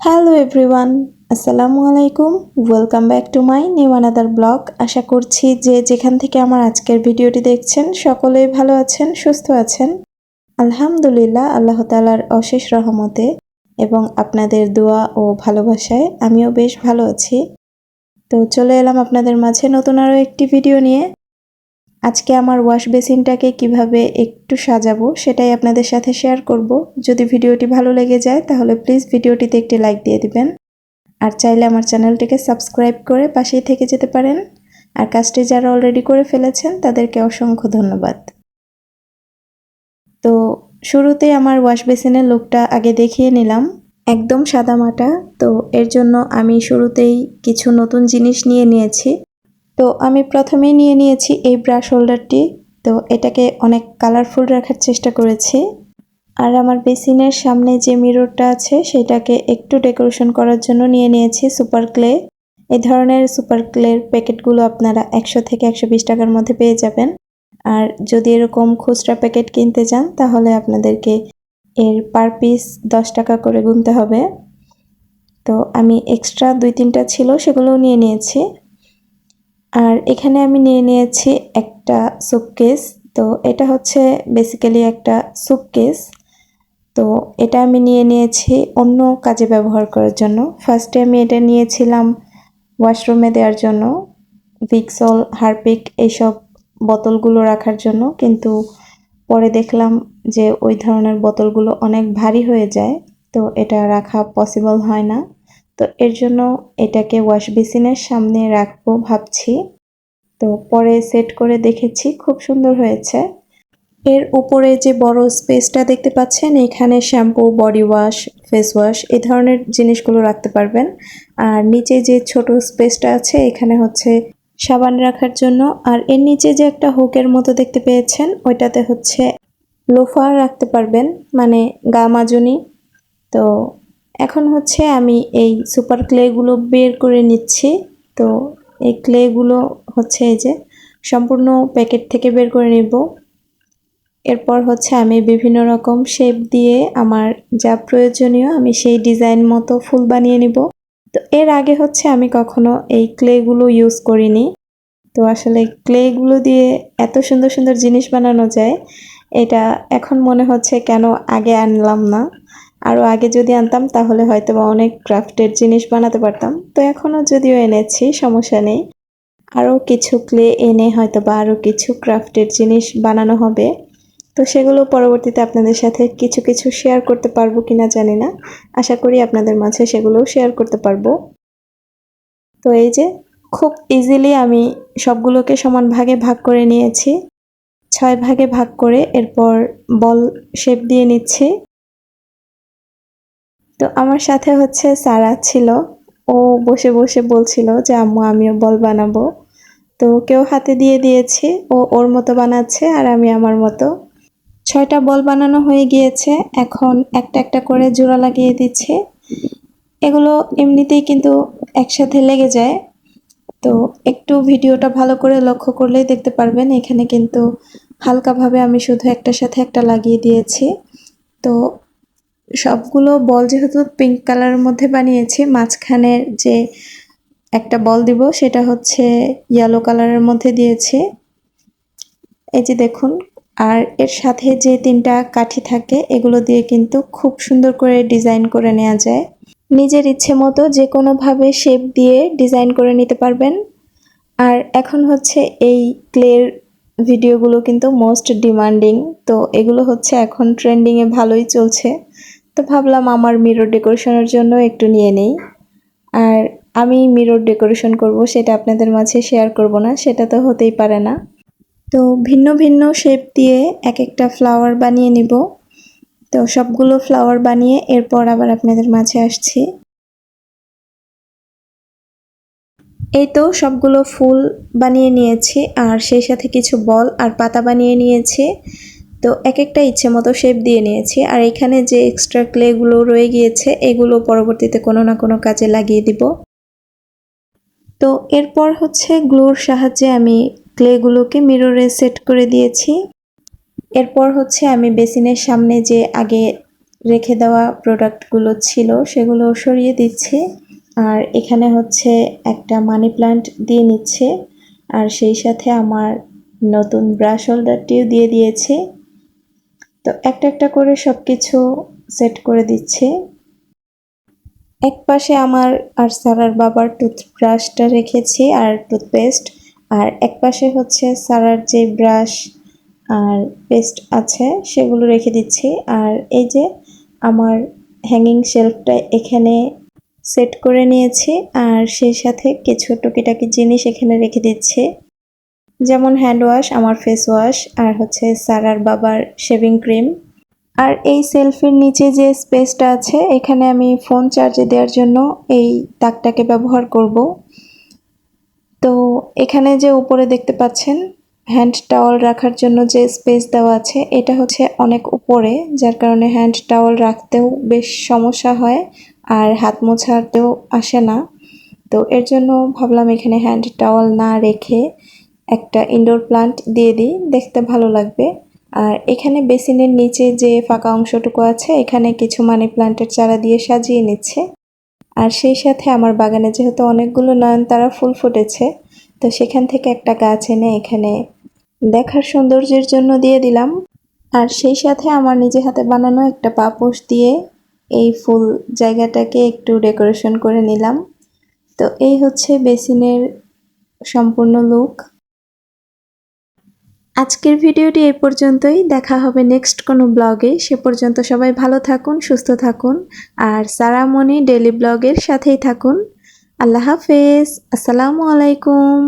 Hello everyone আসসালামু আলাইকুম welcome back to my new another blog আশা করছি যে যেখান থেকে আমার আজকের ভিডিওটি দেখছেন, সকলেই ভালো আছেন, সুস্থ আছেন। আলহামদুলিল্লাহ, আল্লাহ তালার অশেষ রহমতে এবং আপনাদের দোয়া ও ভালোবাসায় আমিও বেশ ভালো আছি। তো চলে এলাম আপনাদের মাঝে নতুন আরও একটি ভিডিও নিয়ে। আজকে আমার ওয়াশ বেসিনটাকে কীভাবে একটু সাজাবো সেটাই আপনাদের সাথে শেয়ার করব। যদি ভিডিওটি ভালো লেগে যায়, তাহলে প্লিজ ভিডিওটিতে একটি লাইক দিয়ে দিবেন। আর চাইলে আমার চ্যানেলটিকে সাবস্ক্রাইব করে পাশেই থেকে যেতে পারেন। আর কাজটি যারা অলরেডি করে ফেলেছেন, তাদেরকে অসংখ্য ধন্যবাদ। তো শুরুতে আমার ওয়াশ বেসিনের লুকটা আগে দেখিয়ে নিলাম। একদম সাদামাটা তো এর জন্য আমি শুরুতেই কিছু নতুন জিনিস নিয়ে নিয়েছি। তো আমি প্রথমেই নিয়ে নিয়েছি এই ব্রাশ হোল্ডারটি তো এটাকে অনেক কালারফুল রাখার চেষ্টা করেছি। আর আমার বেসিনের সামনে যে মিররটা আছে, সেটাকে একটু ডেকোরেশন করার জন্য নিয়ে নিয়েছি সুপার ক্লে এই ধরনের সুপার ক্লের প্যাকেটগুলো আপনারা একশো থেকে একশো বিশ টাকার মধ্যে পেয়ে যাবেন। আর যদি এরকম খুচরা প্যাকেট কিনতে যান তাহলে আপনাদেরকে এর পার পিস দশ টাকা করে গুনতে হবে। তো আমি এক্সট্রা দুই তিনটা ছিল, সেগুলোও নিয়ে নিয়েছি। আর এখানে আমি নিয়ে নিয়েছি একটা সুপকেস তো এটা হচ্ছে বেসিক্যালি একটা সুপকেস তো এটা আমি নিয়ে নিয়েছি অন্য কাজে ব্যবহার করার জন্য। ফার্স্টে আমি এটা নিয়েছিলাম ওয়াশরুমে দেওয়ার জন্য ভিক্সল হারপিক এইসব বোতলগুলো রাখার জন্য। কিন্তু পরে দেখলাম যে ওই ধরনের বোতলগুলো অনেক ভারী হয়ে যায়, তো এটা রাখা পসিবল হয় না। তো এর জন্য এটাকে ওয়াশ বেসিনের সামনে রাখব ভাবছি। তো পরে সেট করে দেখেছি, খুব সুন্দর হয়েছে। এর উপরে যে বড় স্পেসটা দেখতে পাচ্ছেন, এখানে shampoo body wash face wash এই ধরনের জিনিসগুলো রাখতে পারবেন। আর নিচে যে ছোট স্পেসটা আছে, এখানে হচ্ছে সাবান রাখার জন্য। আর এর নিচে যে একটা হুকের মতো দেখতে পেয়েছেন, ওইটাতে হচ্ছে লোফা রাখতে পারবেন মানে গা মাজুনি। তো এখন হচ্ছে আমি এই সুপার ক্লেগুলো বের করে নিচ্ছি। তো এই ক্লেগুলো হচ্ছে এই যে সম্পূর্ণ প্যাকেট থেকে বের করে নেব। এরপর হচ্ছে আমি বিভিন্ন রকম শেপ দিয়ে আমার যা প্রয়োজনীয় আমি সেই ডিজাইন মতো ফুল বানিয়ে নিব। তো এর আগে হচ্ছে আমি কখনো এই ক্লেগুলো ইউজ করিনি। তো আসলে ক্লেগুলো দিয়ে এত সুন্দর সুন্দর জিনিস বানানো যায়, এটা এখন মনে হচ্ছে কেন আগে আনলাম না। আরও আগে যদি আনতাম, তাহলে হয়তো বা অনেক ক্রাফটের জিনিস বানাতে পারতাম। তো এখনও যদিও এনেছি, সমস্যা নেই। আরও কিছু ক্লে এনে হয়তো বা আরও কিছু ক্রাফটের জিনিস বানানো হবে। তো সেগুলো পরবর্তীতে আপনাদের সাথে কিছু কিছু শেয়ার করতে পারব কিনা জানি না। আশা করি আপনাদের মাঝে সেগুলোও শেয়ার করতে পারব। তো এই যে, খুব ইজিলি আমি সবগুলোকে সমান ভাগে ভাগ করে নিয়েছি। ছয় ভাগে ভাগ করে এরপর বল শেপ দিয়ে নিচ্ছি। তো আমার সাথে হচ্ছে সারা ছিল। ও বসে বসে বলছিল যে, আম্মু, আমিও বল বানাবো। তো কেউ হাতে দিয়ে দিয়েছে। ও ওর মতো বানাচ্ছে আর আমি আমার মতো। ছয়টা বল বানানো হয়ে গিয়েছে। এখন একটা একটা করে জোড়া লাগিয়ে দিচ্ছে। এগুলো এমনিতেই কিন্তু একসাথে লেগে যায়। তো একটু ভিডিওটা ভালো করে লক্ষ্য করলেই দেখতে পারবেন, এখানে কিন্তু হালকাভাবে আমি শুধু একটার সাথে একটা লাগিয়ে দিয়েছি। তো সবগুলো বল যেহেতু পিঙ্ক কালারের মধ্যে বানিয়েছি মাঝখানের যে একটা বল দিব সেটা হচ্ছে ইয়েলো কালারের মধ্যে দিয়েছি। এই যে দেখুন, আর এর সাথে যে তিনটা কাঠি থাকে, এগুলো দিয়ে কিন্তু খুব সুন্দর করে ডিজাইন করে নেওয়া যায়। নিজের ইচ্ছে মতো যে কোনোভাবে শেপ দিয়ে ডিজাইন করে নিতে পারবেন। আর এখন হচ্ছে এই ক্লের ভিডিওগুলো কিন্তু মোস্ট ডিমান্ডিং তো এগুলো হচ্ছে এখন ট্রেন্ডিংয়ে ভালোই চলছে। তো ভাবলাম আমার মিরর ডেকোরেশনের জন্য একটু নিয়ে নেই। আর আমি মিরর ডেকোরেশন করব, সেটা আপনাদের মাঝে শেয়ার করব না, সেটা তো হতেই পারে না। তো ভিন্ন ভিন্ন শেপ দিয়ে এক একটা ফ্লাওয়ার বানিয়ে নিব। তো সবগুলো ফ্লাওয়ার বানিয়ে এরপর আবার আপনাদের মাঝে আসছি। এই তো সবগুলো ফুল বানিয়ে নিয়েছি, আর সেই সাথে কিছু বল আর পাতা বানিয়ে নিয়েছি। তো এক একটা ইচ্ছে মতো শেপ দিয়ে নিয়েছি। আর এখানে যে এক্সট্রা ক্লেগুলো রয়ে গিয়েছে, এগুলো পরবর্তীতে কোনো না কোনো কাজে লাগিয়ে দিব। তো এরপর হচ্ছে গ্লোর সাহায্যে আমি ক্লেগুলোকে মিররে সেট করে দিয়েছি। এরপর হচ্ছে আমি বেসিনের সামনে যে আগে রেখে দেওয়া প্রোডাক্টগুলো ছিল, সেগুলো সরিয়ে দিচ্ছে। আর এখানে হচ্ছে একটা মানি প্লান্ট দিয়ে নিচ্ছে। আর সেই সাথে আমার নতুন ব্রাশ হোল্ডারটিও দিয়ে দিয়েছে। তো একটা একটা করে সব কিছু সেট করে দিচ্ছে। এক পাশে আমার আর সারার বাবার টুথব্রাশটা রেখেছি আর টুথপেস্ট আর এক পাশে হচ্ছে সারার যে ব্রাশ আর পেস্ট আছে সেগুলো রেখে দিচ্ছি। আর এই যে আমার হ্যাঙ্গিং শেলফটা এখানে সেট করে নিয়েছি, আর সেই সাথে কিছু টুকিটাকি জিনিস এখানে রেখে দিচ্ছি। যেমন হ্যান্ড ওয়াশ আমার ফেস ওয়াশ আর হচ্ছে সারার বাবার শেভিং ক্রিম আর এই সেলফির নিচে যে স্পেসটা আছে, এখানে আমি ফোন চার্জে দেওয়ার জন্য এই তাকটাকে ব্যবহার করব। তো এখানে যে উপরে দেখতে পাচ্ছেন হ্যান্ড টাওয়াল রাখার জন্য যে স্পেস দেওয়া আছে, এটা হচ্ছে অনেক উপরে, যার কারণে হ্যান্ড টাওয়াল রাখতেও বেশ সমস্যা হয়, আর হাত মোছাতেও আসে না। তো এর জন্য ভাবলাম এখানে হ্যান্ড টাওয়াল না রেখে একটা ইনডোর প্লান্ট দিয়ে দিই, দেখতে ভালো লাগবে। আর এখানে বেসিনের নিচে যে ফাঁকা অংশটুকু আছে, এখানে কিছু মানি প্লান্টের চারা দিয়ে সাজিয়ে নিচ্ছে। আর সেই সাথে আমার বাগানে যেহেতু অনেকগুলো নয়নতারা ফুল ফুটেছে, তো সেখান থেকে একটা গাছ এনে এখানে দেখার সৌন্দর্যের জন্য দিয়ে দিলাম। আর সেই সাথে আমার নিজে হাতে বানানো একটা পাপোশ দিয়ে এই ফুল জায়গাটাকে একটু ডেকোরেশন করে নিলাম। তো এই হচ্ছে বেসিনের সম্পূর্ণ লুক আজকের ভিডিওটি এই পর্যন্তই। দেখা হবে নেক্সট কোনো ব্লগে সে পর্যন্ত সবাই ভালো থাকুন, সুস্থ থাকুন। আর সারামণি ডেলি ব্লগের সাথেই থাকুন। আল্লাহ হাফেজ। আসসালামু আলাইকুম।